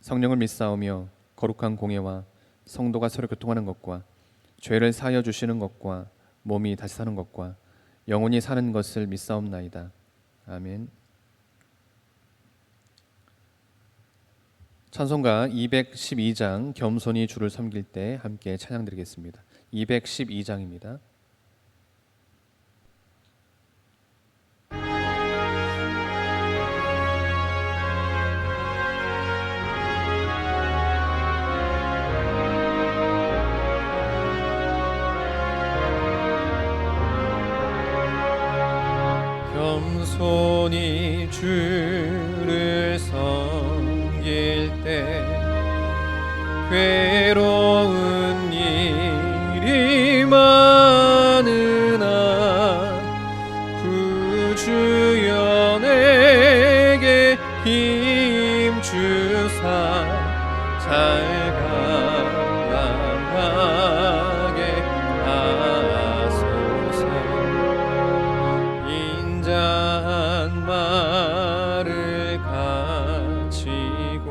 성령을 믿사오며 거룩한 공예와 성도가 서로 교통하는 것과 죄를 사하여 주시는 것과 몸이 다시 사는 것과 영원히 사는 것을 믿사옵나이다. 아멘. 찬송가 212장 겸손히 주를 섬길 때 함께 찬양 드리겠습니다. 212장입니다. 잘 감당하게 하소서. 인자한 말을 가지고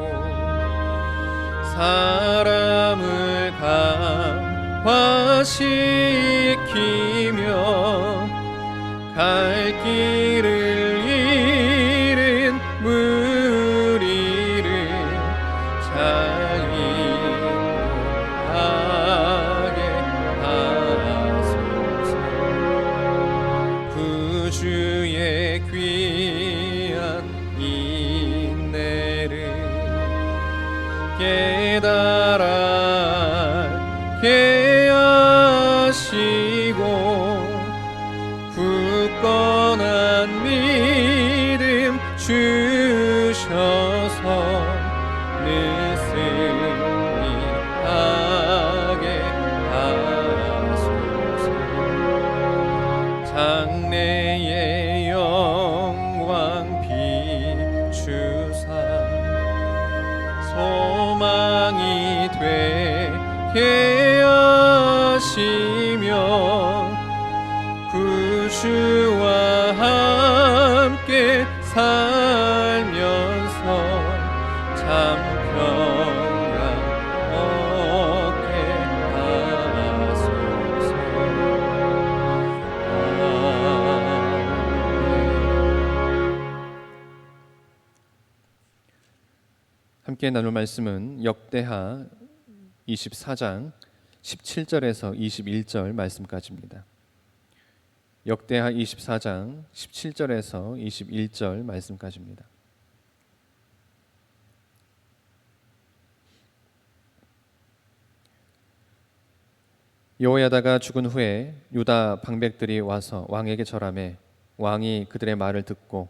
사람을 감화시키며 갈 길을 한 믿음 주셔서 늘 승리하게 하소서. 장래의 영광 비추사 소망이 되게 하시며 구주와 함께 살면서 참 평강 얻게 하소서 함께 나눌 말씀은 역대하 24장 17절에서 21절 말씀까지입니다. 역대하 24장 17절에서 21절 말씀까지입니다. 여호야다가 죽은 후에 유다 방백들이 와서 왕에게 절함해 왕이 그들의 말을 듣고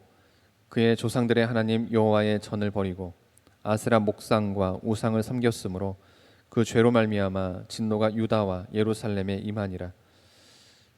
그의 조상들의 하나님 여호와의 전을 버리고 아스라 목상과 우상을 섬겼으므로 그 죄로 말미암아 진노가 유다와 예루살렘에 임하니라.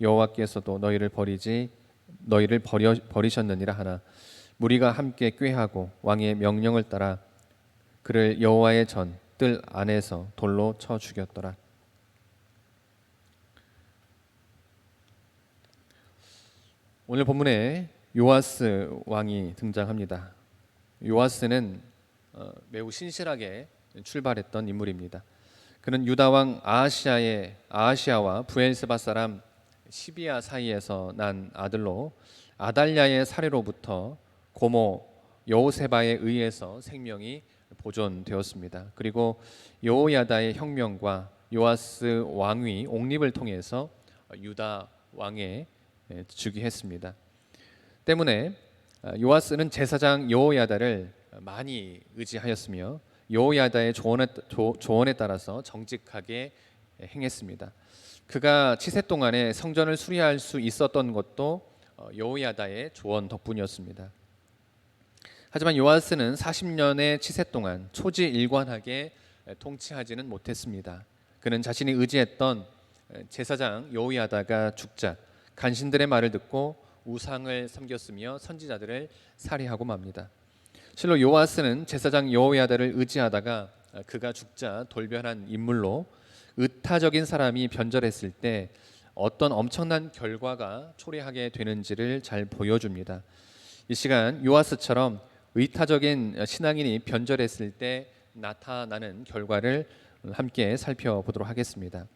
여호와께서도 너희를 버리지 너희를 버려 버리셨느니라 하나 무리가 함께 꾀하고 왕의 명령을 따라 그를 여호와의 전 뜰 안에서 돌로 쳐 죽였더라. 오늘 본문에 요아스 왕이 등장합니다. 요아스는 어, 매우 신실하게 출발했던 인물입니다. 그는 유다 왕 아하시아의 아하시아와 부엘세바 사람 시비아 사이에서 난 아들로 아달랴의 사례로부터 고모 여호세바에 의해서 생명이 보존되었습니다. 그리고 여호야다의 혁명과 요아스 왕위 옹립을 통해서 유다 왕에 예, 즉위했습니다. 때문에 아, 요아스는 제사장 여호야다를 많이 의지하였으며 여호야다의 조언에, 조, 조언에 따라서 정직하게 행했습니다. 그가 치세 동안에 성전을 수리할 수 있었던 것도 어, 여호야다의 조언 덕분이었습니다. 하지만 요아스는 40년의 치세 동안 초지 일관하게 통치하지는 못했습니다. 그는 자신이 의지했던 제사장 여호야다가 죽자 간신들의 말을 듣고 우상을 섬겼으며 선지자들을 살해하고 맙니다. 실로 요아스는 제사장 여호야다를 의지하다가 그가 죽자 돌변한 인물로 의타적인 사람이 변절했을 때 어떤 엄청난 결과가 초래하게 되는지를 잘 보여줍니다. 이 시간 요아스처럼 의타적인 신앙인이 변절했을 때 나타나는 결과를 함께 살펴보도록 하겠습니다.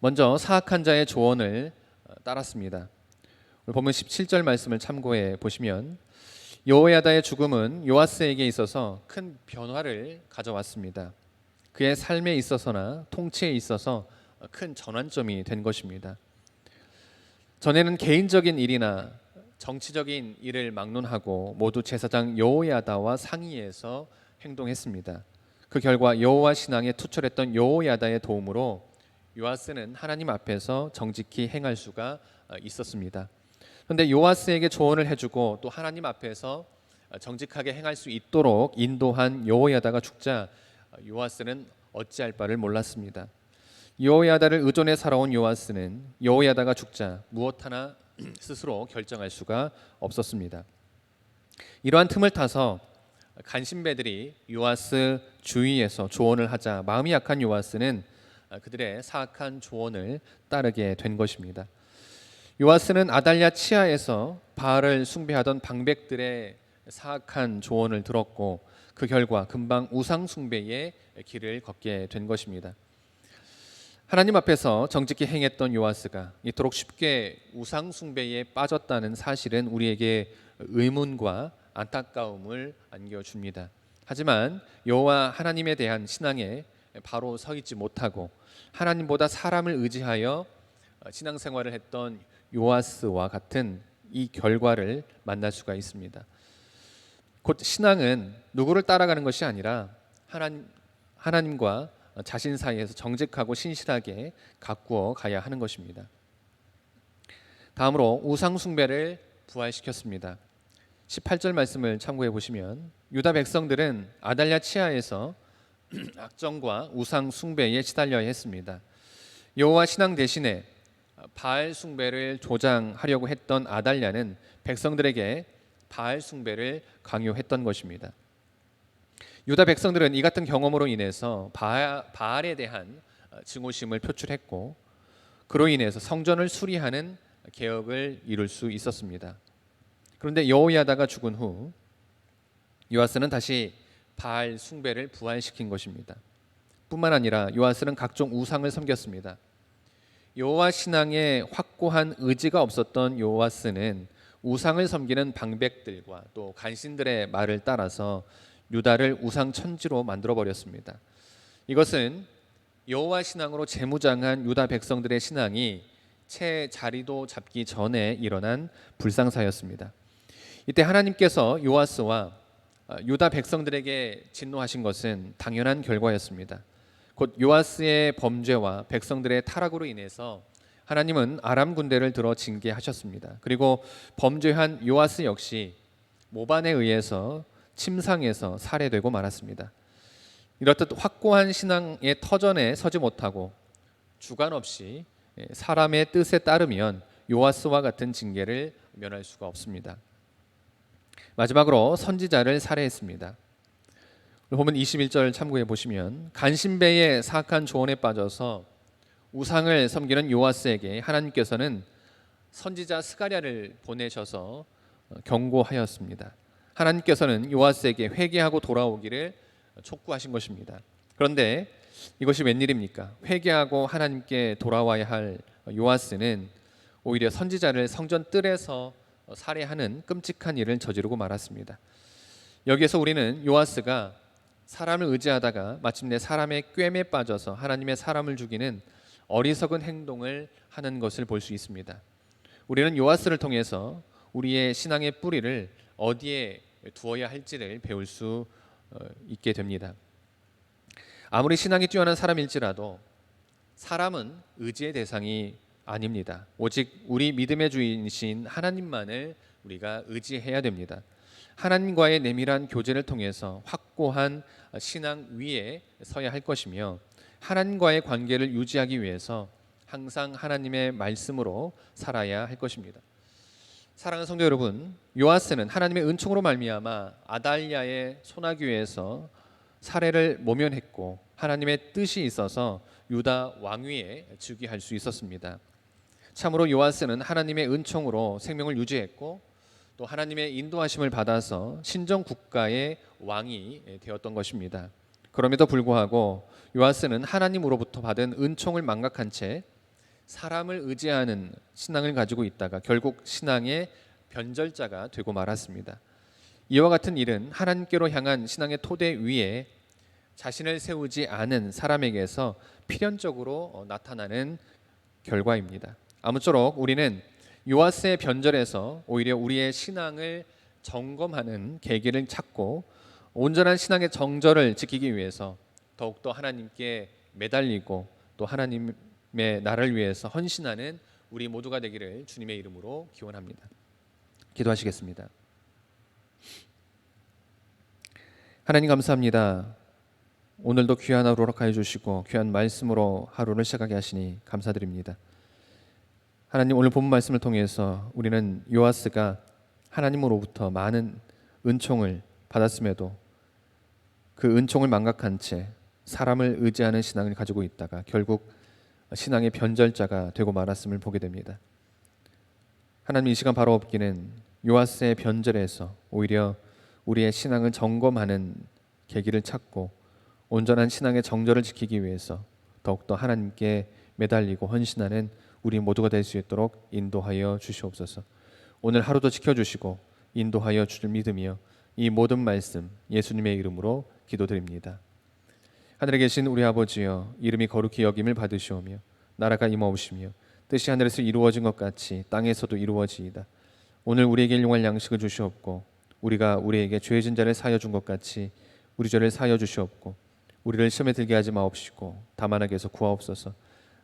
먼저 사악한 자의 조언을 따랐습니다. 오늘 보면 17절 말씀을 참고해 보시면 여호야다의 죽음은 요아스에게 있어서 큰 변화를 가져왔습니다. 그의 삶에 있어서나 통치에 있어서 큰 전환점이 된 것입니다. 전에는 개인적인 일이나 정치적인 일을 막론하고 모두 제사장 여호야다와 상의해서 행동했습니다. 그 결과 여호와 신앙에 투철했던 여호야다의 도움으로 요아스는 하나님 앞에서 정직히 행할 수가 있었습니다. 그런데 요아스에게 조언을 해주고 또 하나님 앞에서 정직하게 행할 수 있도록 인도한 여호야다가 죽자 요아스는 어찌할 바를 몰랐습니다. 여호야다를 의존해 살아온 요아스는 여호야다가 죽자 무엇 하나 스스로 결정할 수가 없었습니다. 이러한 틈을 타서 간신배들이 요아스 주위에서 조언을 하자 마음이 약한 요아스는 그들의 사악한 조언을 따르게 된 것입니다. 요아스는 아달랴 치하에서 바알을 숭배하던 방백들의 사악한 조언을 들었고 그 결과 금방 우상 숭배의 길을 걷게 된 것입니다. 하나님 앞에서 정직히 행했던 요아스가 이토록 쉽게 우상 숭배에 빠졌다는 사실은 우리에게 의문과 안타까움을 안겨줍니다. 하지만 여호와 하나님에 대한 신앙에 바로 서 있지 못하고 하나님보다 사람을 의지하여 신앙생활을 했던 요아스와 같은 이 결과를 만날 수가 있습니다. 곧 신앙은 누구를 따라가는 것이 아니라 하나님 하나님과 자신 사이에서 정직하고 신실하게 가꾸어 가야 하는 것입니다. 다음으로 우상 숭배를 부활시켰습니다. 18절 말씀을 참고해 보시면 유다 백성들은 아달랴 치하에서 악정과 우상 숭배에 시달려야 했습니다. 여호와 신앙 대신에 바알 숭배를 조장하려고 했던 아달랴는 백성들에게 바알 숭배를 강요했던 것입니다. 유다 백성들은 이 같은 경험으로 인해서 바알 에 대한 증오심을 표출했고 그로 인해서 성전을 수리하는 개혁을 이룰 수 있었습니다. 그런데 여호야다가 죽은 후 요아스는 다시 바알 숭배를 부활시킨 것입니다. 뿐만 아니라 요아스는 각종 우상을 섬겼습니다. 여호와 신앙에 확고한 의지가 없었던 요아스는 우상을 섬기는 방백들과 또 간신들의 말을 따라서 유다를 우상 천지로 만들어 버렸습니다. 이것은 여호와 신앙으로 재무장한 유다 백성들의 신앙이 채 자리도 잡기 전에 일어난 불상사였습니다. 이때 하나님께서 요아스와 유다 백성들에게 진노하신 것은 당연한 결과였습니다. 곧 요아스의 범죄와 백성들의 타락으로 인해서 하나님은 아람 군대를 들어 징계하셨습니다. 그리고 범죄한 요아스 역시 모반에 의해서 침상에서 살해되고 말았습니다. 이렇듯 확고한 신앙의 터전에 서지 못하고 주관 없이 사람의 뜻에 따르면 요아스와 같은 징계를 면할 수가 없습니다. 마지막으로 선지자를 살해했습니다. 보면 21절 참고해 보시면 간신배의 사악한 조언에 빠져서 우상을 섬기는 요아스에게 하나님께서는 선지자 스가랴를 보내셔서 경고하였습니다. 하나님께서는 요아스에게 회개하고 돌아오기를 촉구하신 것입니다. 그런데 이것이 웬일입니까? 회개하고 하나님께 돌아와야 할 요아스는 오히려 선지자를 성전 뜰에서 살해하는 끔찍한 일을 저지르고 말았습니다. 여기에서 우리는 요아스가 사람을 의지하다가 마침내 사람의 꿰매 빠져서 하나님의 사람을 죽이는 어리석은 행동을 하는 것을 볼 수 있습니다. 우리는 요아스를 통해서 우리의 신앙의 뿌리를 어디에 두어야 할지를 배울 수 어, 있게 됩니다. 아무리 신앙이 뛰어난 사람일지라도 사람은 의지의 대상이 아닙니다. 오직 우리 믿음의 주인이신 하나님만을 우리가 의지해야 됩니다. 하나님과의 내밀한 교제를 통해서 확고한 신앙 위에 서야 할 것이며 하나님과의 관계를 유지하기 위해서 항상 하나님의 말씀으로 살아야 할 것입니다. 사랑하는 성도 여러분, 요아스는 하나님의 은총으로 말미암아 아달랴의 소나귀에서 사례를 모면했고 하나님의 뜻이 있어서 유다 왕위에 즉위할 수 있었습니다. 참으로 요아스는 하나님의 은총으로 생명을 유지했고 또 하나님의 인도하심을 받아서 신정 국가의 왕이 되었던 것입니다. 그럼에도 불구하고 요아스는 하나님으로부터 받은 은총을 망각한 채 사람을 의지하는 신앙을 가지고 있다가 결국 신앙의 변절자가 되고 말았습니다. 이와 같은 일은 하나님께로 향한 신앙의 토대 위에 자신을 세우지 않은 사람에게서 필연적으로 어, 나타나는 결과입니다. 아무쪼록 우리는 요아스의 변절에서 오히려 우리의 신앙을 점검하는 계기를 찾고 온전한 신앙의 정절을 지키기 위해서 더욱더 하나님께 매달리고 또 하나님의 나라를 위해서 헌신하는 우리 모두가 되기를 주님의 이름으로 기원합니다. 기도하시겠습니다. 하나님 감사합니다. 오늘도 귀한 하루 허락하여 주시고 귀한 말씀으로 하루를 시작하게 하시니 감사드립니다. 하나님 오늘 본 말씀을 통해서 우리는 요아스가 하나님으로부터 많은 은총을 받았음에도 그 은총을 망각한 채 사람을 의지하는 신앙을 가지고 있다가 결국 신앙의 변절자가 되고 말았음을 보게 됩니다. 하나님 이 시간 바로 없기는 요아스의 변절에서 오히려 우리의 신앙을 점검하는 계기를 찾고 온전한 신앙의 정절을 지키기 위해서 더욱더 하나님께 매달리고 헌신하는 우리 모두가 될 수 있도록 인도하여 주시옵소서. 오늘 하루도 지켜주시고 인도하여 주를 믿으며 이 모든 말씀 예수님의 이름으로 기도드립니다. 하늘에 계신 우리 아버지여 이름이 거룩히 여김을 받으시오며 나라가 임하오시며 뜻이 하늘에서 이루어진 것 같이 땅에서도 이루어지이다. 오늘 우리에게 일용할 양식을 주시옵고 우리가 우리에게 죄진 자를 사여 준 것 같이 우리 죄를 사여 주시옵고 우리를 시험에 들게 하지 마옵시고 다만 하게서 구하옵소서.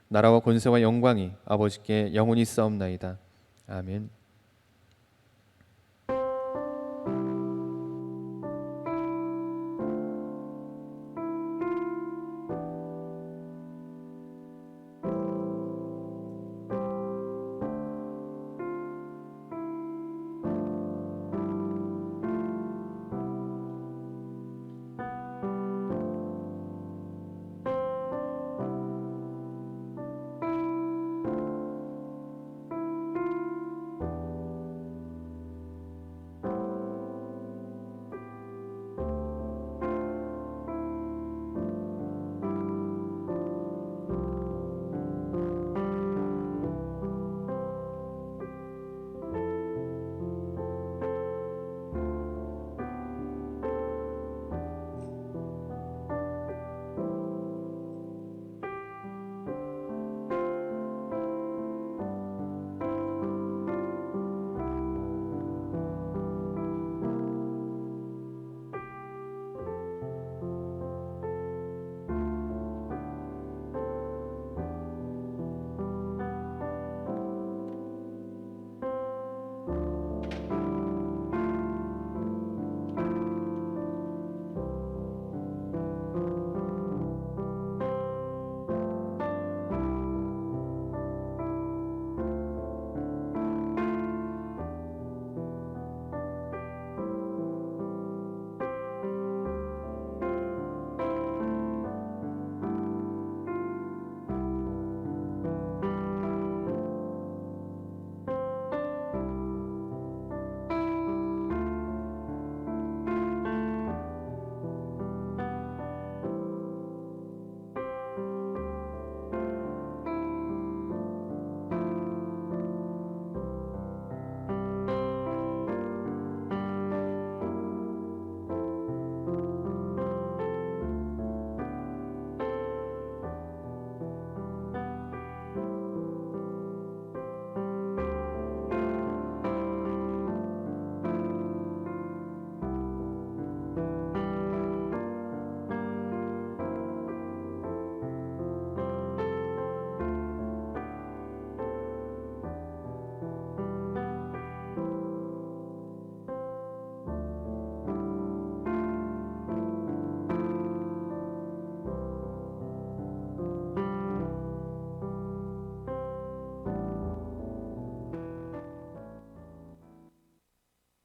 나라와 권세와 영광이 아버지께 영원히 싸움나이다. 아멘.